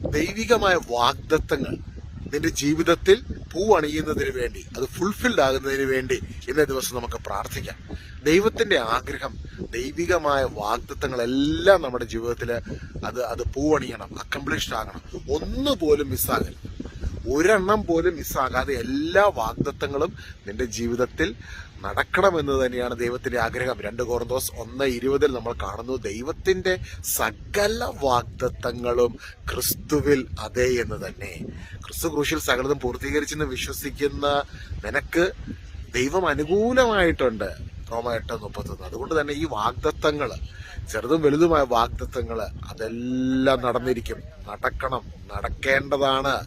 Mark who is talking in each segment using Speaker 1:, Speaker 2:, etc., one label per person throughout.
Speaker 1: ദൈവികമായ വാഗ്ദത്തങ്ങൾ നിന്റെ ജീവിതത്തിൽ പൂവണിയുന്നതിന് വേണ്ടി അത് ഫുൾഫിൽഡ് ആകുന്നതിന് വേണ്ടി ഇന്നേ ദിവസം നമുക്ക് പ്രാർത്ഥിക്കാം. ദൈവത്തിന്റെ ആഗ്രഹം ദൈവികമായ വാഗ്ദത്തങ്ങളെല്ലാം നമ്മുടെ ജീവിതത്തിൽ അത് അത് പൂവണിയണം അക്കംപ്ലിഷ്ഡ് ആകണം. ഒന്നുപോലും മിസ്സാകരുത് ഒരെണ്ണം പോലും മിസ്സാകാതെ എല്ലാ വാഗ്ദത്തങ്ങളും നിന്റെ ജീവിതത്തിൽ നടക്കണമെന്ന് തന്നെയാണ് ദൈവത്തിന്റെ ആഗ്രഹം. രണ്ട് കോർന്തോസ് ഒന്ന് ഇരുപതിൽ നമ്മൾ കാണുന്നു ദൈവത്തിന്റെ സകല വാഗ്ദത്തങ്ങളും ക്രിസ്തുവിൽ അതേ എന്ന് തന്നെ. ക്രിസ്തു ക്രൂശിൽ സകലതും പൂർത്തീകരിച്ചെന്ന് വിശ്വസിക്കുന്ന നിനക്ക് ദൈവം അനുകൂലമായിട്ടുണ്ട് റോമ എട്ട് മുപ്പത്തൊന്ന്. അതുകൊണ്ട് തന്നെ ഈ വാഗ്ദത്തങ്ങൾ ചെറുതും വലുതുമായ വാഗ്ദത്തങ്ങൾ അതെല്ലാം നടന്നിരിക്കും. നടക്കണം. നടക്കേണ്ടതാണ്.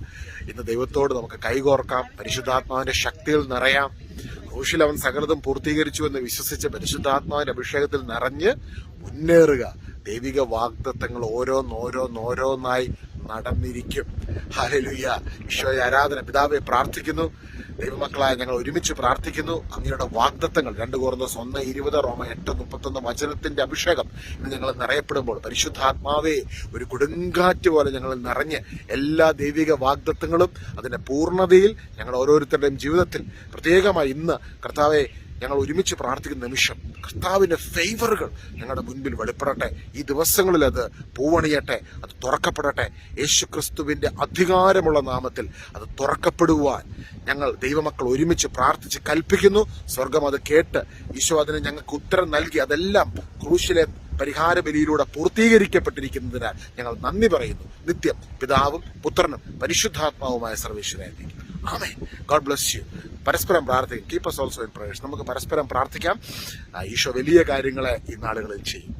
Speaker 1: ഇന്ന് ദൈവത്തോട് നമുക്ക് കൈകോർക്കാം. പരിശുദ്ധാത്മാവിന്റെ ശക്തിയിൽ നിറയാം. ക്രൂശിൽ അവൻ സകലതും പൂർത്തീകരിച്ചു എന്ന് വിശ്വസിച്ച് പരിശുദ്ധാത്മാവിന്റെ അഭിഷേകത്തിൽ നിറഞ്ഞ് മുന്നേറുക. ദൈവിക വാഗ്ദത്തങ്ങൾ ഓരോന്നോരോന്നോരോന്നായി നടന്നിരിക്കും. ഹലലുയ്യ ഈശോയെ ആരാധന പിതാവെ പ്രാർത്ഥിക്കുന്നു. ദൈവമക്കളായ ഞങ്ങൾ ഒരുമിച്ച് പ്രാർത്ഥിക്കുന്നു. അങ്ങയുടെ വാഗ്ദത്തങ്ങൾ രണ്ട് കോർന്നോസ് ഒന്ന് ഇരുപത് റോമ എട്ട് മുപ്പത്തൊന്ന് വചനത്തിന്റെ അഭിഷേകം ഇന്ന് ഞങ്ങൾ നിറയപ്പെടുമ്പോൾ പരിശുദ്ധാത്മാവേ ഒരു കൊടുങ്കാറ്റ് പോലെ ഞങ്ങൾ നിറഞ്ഞ് എല്ലാ ദൈവിക വാഗ്ദത്തങ്ങളും അതിന്റെ പൂർണതയിൽ ഞങ്ങൾ ഓരോരുത്തരുടെയും ജീവിതത്തിൽ പ്രത്യേകമായി ഇന്ന് കർത്താവെ ഞങ്ങൾ ഒരുമിച്ച് പ്രാർത്ഥിക്കുന്ന നിമിഷം കർത്താവിന്റെ ഫേവറുകൾ ഞങ്ങളുടെ മുൻപിൽ വെളിപ്പെടട്ടെ. ഈ ദിവസങ്ങളിൽ അത് പൂവണിയട്ടെ അത് തുറക്കപ്പെടട്ടെ. യേശു ക്രിസ്തുവിന്റെ അധികാരമുള്ള നാമത്തിൽ അത് തുറക്കപ്പെടുവാൻ ഞങ്ങൾ ദൈവമക്കൾ ഒരുമിച്ച് പ്രാർത്ഥിച്ച് കൽപ്പിക്കുന്നു. സ്വർഗം അത് കേട്ട് ഈശോ അതിന് ഞങ്ങൾക്ക് ഉത്തരം നൽകി. അതെല്ലാം ക്രൂശിലെ പരിഹാര ബലിയിലൂടെ പൂർത്തീകരിക്കപ്പെട്ടിരിക്കുന്നതിനാൽ ഞങ്ങൾ നന്ദി പറയുന്നു. നിത്യം പിതാവും പുത്രനും പരിശുദ്ധാത്മാവുമായ സർവേശ്വരായിരിക്കും ആമേ ഗോഡ് ബ്ലസ് യു പരസ്പരം പ്രാർത്ഥിക്കും. Keep us also in prayers നമുക്ക് പരസ്പരം പ്രാർത്ഥിക്കാം. ഈശോ വലിയ കാര്യങ്ങളെ ഈ നാളുകളിൽ ചെയ്യും.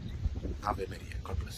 Speaker 1: Ave Maria.